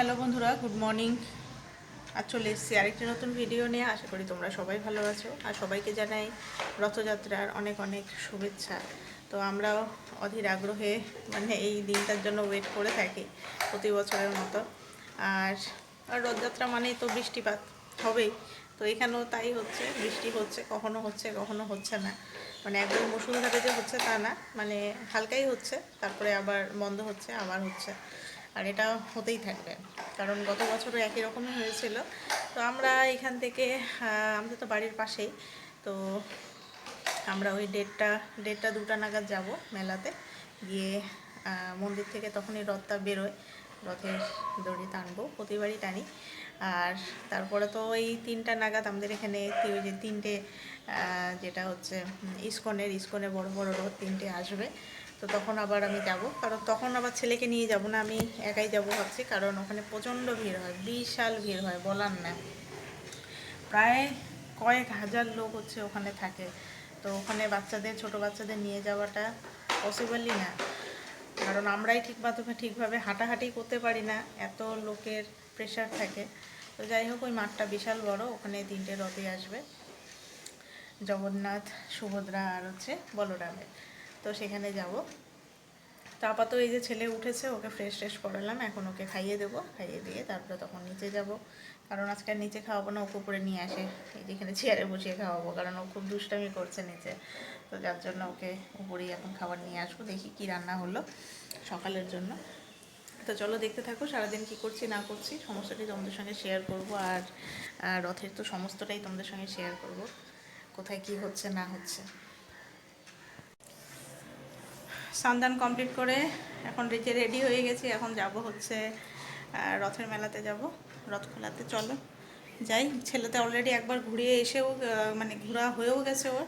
Hello বন্ধুরা, good morning. আর চলে এসেছি আরেকটি নতুন ভিডিও নিয়ে। আশা করি তোমরা সবাই ভালো আছো। আর সবাইকে জানাই রথযাত্রার অনেক অনেক শুভেচ্ছা। তো আমরাও অধীর আগ্রহে মানে এই দিনটার জন্য ওয়েট করে থাকি প্রতি বছরের মতো। আর রথযাত্রা মানেই তো বৃষ্টিপাত হবেই। তো এখানেও তাই হচ্ছে, বৃষ্টি হচ্ছে, কখনো হচ্ছে কখনো হচ্ছে না। মানে একদম মুসুলধারে যে হচ্ছে তা না। মানে হালকাই হচ্ছে, তারপরে আবার বন্ধ হচ্ছে, আবার হচ্ছে। আর এটা হতেই থাকবে। কারণ গত বছরও একই রকমই হয়েছিল। তো আমরা এখান থেকে আমাদের তো বাড়ির পাশেই। তো আমরা ওই ডেটটা ডেটটা দুটা নাগাদ যাব মেলাতে। গিয়ে মন্দির থেকে তখনই রথটা বেরোয়। রথের দড়ি টানবো, প্রতিবারই টানি। আর তারপরে তো ওই তিনটা নাগাদ আমাদের এখানে ওই যে তিনটে যেটা হচ্ছে ইস্কনের, ইস্কনে বড় বড় রথ তিনটে আসবে। তো তখন আবার আমি যাব। কারণ তখন আবার ছেলেকে নিয়ে যাব না, আমি একাই যাব ভাবছি। কারণ ওখানে প্রচণ্ড ভিড় হয়, বিশাল ভিড় হয়, বলার না। প্রায় কয়েক হাজার লোক হচ্ছে ওখানে থাকে। তো ওখানে বাচ্চাদের, ছোট বাচ্চাদের নিয়ে যাওয়াটা পসিবলই না। কারণ আমরাই ঠিকমতো ঠিকভাবে হাঁটাহাঁটি করতে পারি না, এত লোকের প্রেশার থাকে। তো যাই হোক, ওই মাঠটা বিশাল বড়, ওখানে তিনটে রথে আসবে। জগন্নাথ, সুভদ্রা আর হচ্ছে বলরামের তো সেখানে যাব। তো আপাতত এই যে ছেলে উঠেছে, ওকে ফ্রেশ ট্রেশ করালাম, এখন ওকে খাইয়ে দেবো। খাইয়ে দিয়ে তারপরে তখন নিচে যাব। কারণ আজকে নিচে খাওয়াবো না ওকে উপরে নিয়ে আসে। এই যেখানে চেয়ারে বসিয়ে খাওয়াবো, কারণ ও খুব দুষ্টামি করছে নিচে। তো যার জন্য ওকে উপরেই এখন খাবার নিয়ে আসব, দেখি কি রান্না হলো সকালের জন্য। তো চলো দেখতে থাকো, সারাদিন কি করছি, না করছি, সমস্তটাই তোমাদের সঙ্গে শেয়ার করব। আর রথের তো সমস্তটাই তোমাদের সঙ্গে শেয়ার করব। কোথায় কি হচ্ছে, না হচ্ছে। সান্দান কমপ্লিট করে এখন রেচে রেডি হয়ে গেছি, এখন যাব হচ্ছে রথের মেলাতে যাব, রথ খোলাতে চলো। যাই ছেলেতে অলরেডি একবার ঘুরিয়ে এসেও মানে ঘোরা হয়েও গেছে ওর।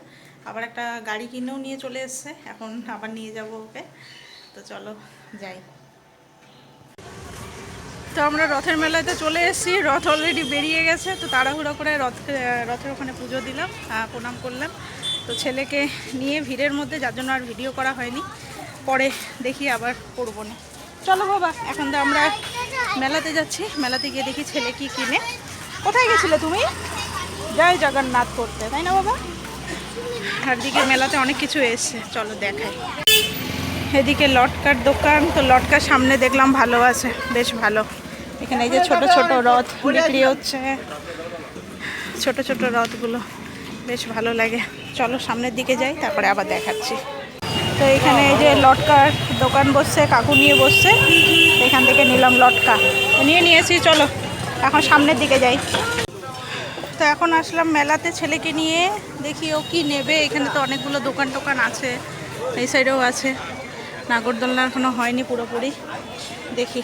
আবার একটা গাড়ি কিনেও নিয়ে চলে এসছে, এখন আবার নিয়ে যাব ওকে। তো চলো, যাই। তো আমরা রথের মেলাতে চলে এসেছি, রথ অলরেডি বেরিয়ে গেছে, তো তাড়াহুড়ো করে রথ রথের ওখানে পুজো দিলাম প্রণাম করলাম। তো ছেলেকে নিয়ে ভিড়ের মধ্যে, যার জন্য আর ভিডিও করা হয়নি। পরে দেখি আবার করব না। চলো বাবা, এখন তো আমরা মেলাতে যাচ্ছি। মেলাতে গিয়ে দেখি ছেলে কি কিনে। কোথায় গেছিলে তুমি? জয় জগন্নাথ করতে, তাই না বাবা? আর দিকে মেলাতে অনেক কিছু এসছে। চলো দেখাই। এদিকে লটকার দোকান, তো লটকার সামনে দেখলাম ভালো আছে, বেশ ভালো। এখানে এই যে ছোট ছোট রথ বিক্রি হচ্ছে। ছোট ছোট রথগুলো, বেশ ভালো লাগে। চলো সামনের দিকে যাই, তারপরে আবার দেখাচ্ছি। তো এখানে এই যে লটকার দোকান বসছে, কাকু নিয়ে বসছে। এখান থেকে নিলাম লটকা। নিয়ে নিয়েছি, চলো। এখন সামনের দিকে যাই। তো এখন আসলাম মেলাতে ছেলেকে নিয়ে। দেখি ও কি নেবে। এখানে তো অনেকগুলো দোকান টোকান আছে। এই সাইডেও আছে। নাগরদোলনা এখনও হয়নি পুরোপুরি। দেখি।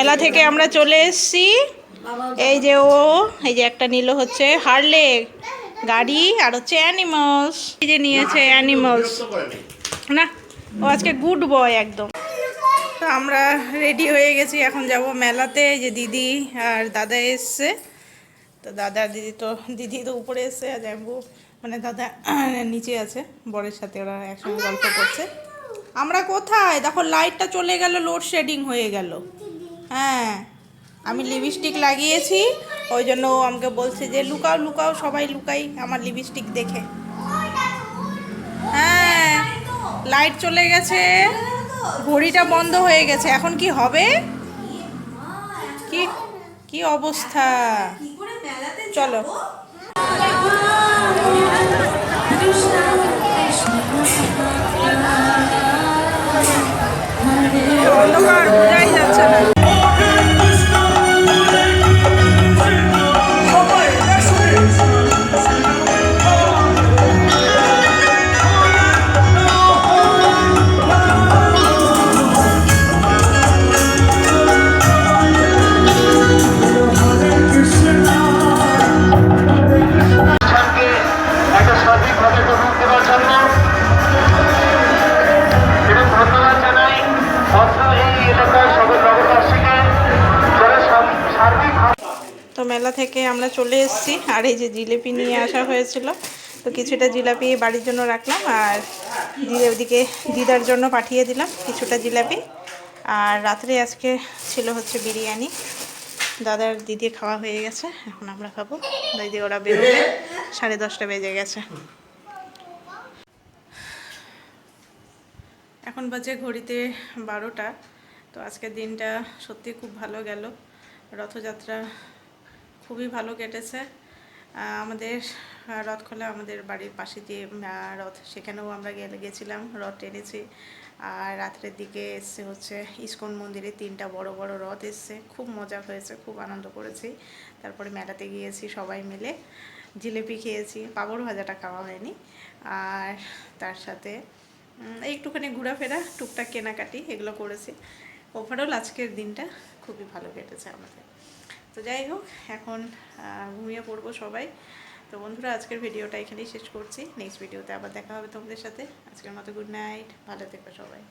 মেলা থেকে আমরা চলে এসেছি। এই যে ও, এই যে একটা নিল হচ্ছে হারলে গাড়ি আর হচ্ছে অ্যানিমালস এই যে নিয়েছে অ্যানিমালস না, ও আজকে গুড বয় একদম। তো আমরা রেডি হয়ে গেছি, এখন যাব মেলাতে। যে দিদি আর দাদা এসছে। তো দাদা, দিদি তো দিদি তো উপরে এসছে, আর জাম্বু মানে দাদা নিচে আছে, বরের সাথে ওরা একসঙ্গে গল্প করছে। আমরা কোথায়? দেখো লাইটটা চলে গেল লোডশেডিং হয়ে গেল। হ্যাঁ আমি লিপস্টিক লাগিয়েছি ওই জন্য ও আমাকে বলছে যে লুকাও লুকাও সবাই লুকাই আমার লিপস্টিক দেখে। হ্যাঁ লাইট চলে গেছে ঘড়িটা বন্ধ হয়ে গেছে এখন কি হবে? কি কি অবস্থা? চলো। তো মেলা থেকে আমরা চলে এসেছি। আর এই যে জিলেপি নিয়ে আসা হয়েছিল, তো কিছুটা জিলাপি বাড়ির জন্য রাখলাম, আর দিয়ে ওদিকে দিদার জন্য পাঠিয়ে দিলাম কিছুটা জিলাপি। আর রাত্রে আজকে ছিল হচ্ছে বিরিয়ানি। দাদার দিদি খাওয়া হয়ে গেছে, এখন আমরা খাব। দিদি, ওরা বেরোবে, সাড়ে দশটা বেজে গেছে। এখন বাজে ঘড়িতে বারোটা, তো আজকের দিনটা সত্যি খুব ভালো গেল। রথযাত্রা খুবই ভালো কেটেছে। আমাদের আহ, রথখোলা আমাদের বাড়ির পাশে দিয়ে রথ সেখানেও আমরা গেলে গেছিলাম রথ টেনেছি। আর রাত্রের দিকে এসছে হচ্ছে ইস্কন মন্দিরে তিনটা বড় বড় রথ এসছে। খুব মজা হয়েছে খুব আনন্দ করেছি। তারপরে মেলাতে গিয়েছি সবাই মিলে। জিলিপি খেয়েছি পাঁপড় ভাজাটা খাওয়া হয়নি। আর তার সাথে একটুখানি ঘোরাফেরা টুকটাক কেনাকাটি এগুলো করেছি। ওভারঅল আজকের দিনটা খুবই ভালো কেটেছে আমাদের। তো যাই হোক, এখন ঘুমিয়ে পড়ব সবাই। তো বন্ধুরা, আজকের ভিডিওটা এখানেই শেষ করছি। নেক্সট ভিডিওতে আবার দেখা হবে তোমাদের সাথে। আজকের মতো গুড নাইট, ভালো থেকো সবাই।